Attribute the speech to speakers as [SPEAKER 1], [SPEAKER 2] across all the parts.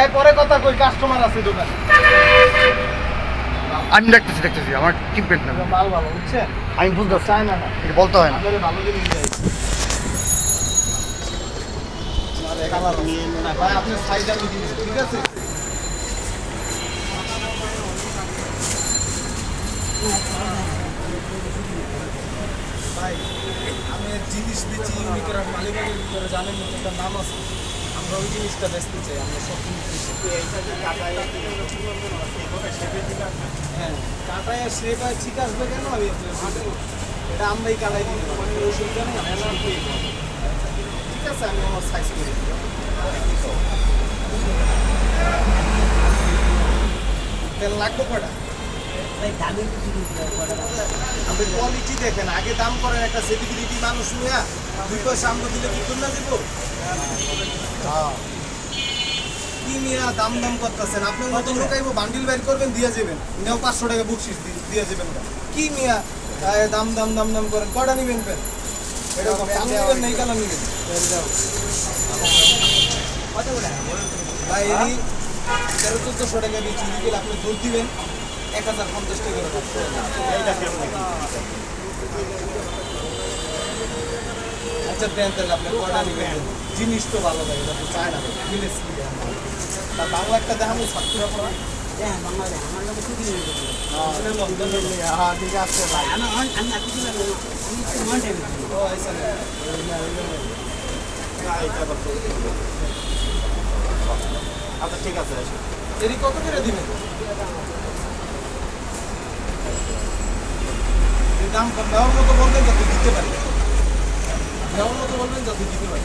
[SPEAKER 1] এই পরে কথা কই কাস্টমার আছে দোকানে।
[SPEAKER 2] আমি দেখতেছি দেখতেছি আমার টিপেট না।
[SPEAKER 1] মাল ভালো বুঝছেন?
[SPEAKER 2] আমি বুঝতে
[SPEAKER 1] চায় না।
[SPEAKER 2] এটা বলতে হয় না।
[SPEAKER 1] ভালো জিনিস দেয়। কালার নিয়ে না ভাই আপনার সাইজ আমি দিন ঠিক আছে? ভাই আমি জিনিস বেচি ইউনিকের আর মালিবাগের ভিতরে জানেন একটা নাম আছে। আমরা ওই জিনিসটা বেচতে চাই আমরা সব জিনিস হ্যাঁ কাটায় আর ঠিক আসবে কেন? এটা আমরাই কালাই দিই মানে ঠিক আছে আমি আমার সাইজ করে দিই। তেল লাগবে কটা আপনি কোয়ালিটি দেখেন আগে দাম করেন একটা সেলিব্রিটি মানুষ হইয়া দুই পয়সা আমরা দিলে কি না দিব? কি মিয়া দাম দাম করতেছেন মতো লোকাইবো বান্ডিল বের করবেন দিয়ে যাবেন। নেও পাঁচশো টাকা বুকশিস দিয়ে যাবেন কি মিয়া দাম দাম দাম দাম করেন কটা নিবেন পেন এরকম দাম নিবেন নেই নিবেন? ভাই এই তেরো চোদ্দশো টাকা দিয়ে চুরি গেলে আপনি দুধ দিবেন। এক হাজার পঞ্চাশ টাকা করে আচ্ছা দেন তাহলে আপনি কটা নিবেন? জিনিস তো ভালো লাগে তো চায় না কি তা বাংলা একটা দেখাবো সাতপুরা পড়া। হ্যাঁ ঠিক আছে ভাই।
[SPEAKER 3] আচ্ছা ঠিক আছে
[SPEAKER 1] এরই কত করে দিবেন? দাম দেওয়ার মতো বলবেন যাতে দিতে পারি। দেওয়ার মতো বলবেন যাতে দিতে পারি।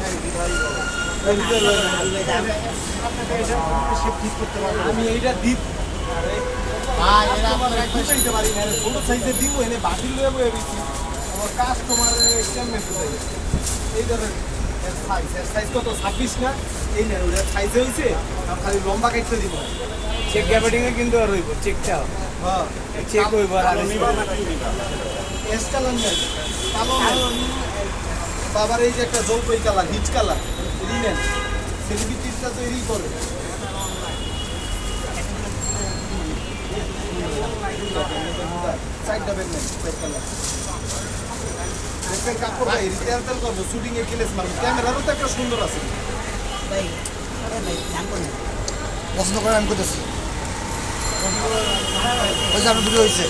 [SPEAKER 1] আমি এইটা দিত দিতে পারি। না ছোট সাইজে দিব এনে বাতিল লয়ে বয়ে দিচ্ছি। আমার কাস্টমারের কেমনে চাই এই ধরেন এর সাইজ সাইজ কত? ছাব্বিশ না? এই ওটা সাইজে হয়েছে খালি লম্বা কাটতে দিব।
[SPEAKER 4] চেক গ্যাবার্ডিং কিন্তু আর হইব চেকটা
[SPEAKER 1] হ্যাঁ
[SPEAKER 4] চেক হইব আর
[SPEAKER 1] এস কালার নেন কালো বাবার এই যে একটা জলপাই কালার হিচ কালার এটি নেন। সেলিব্রিটিটা তো এরই করে। চারটা ব্যাগ নেন চার কালার দেখবেন কাপড় ভাই রিটেল তেল করব শুটিং এ কিলেস মারবো। ক্যামেরারও তো একটা সুন্দর আছে।
[SPEAKER 2] পছন্দ করে আমি করতেছি ওই যে আপনার ভিডিও হয়েছে।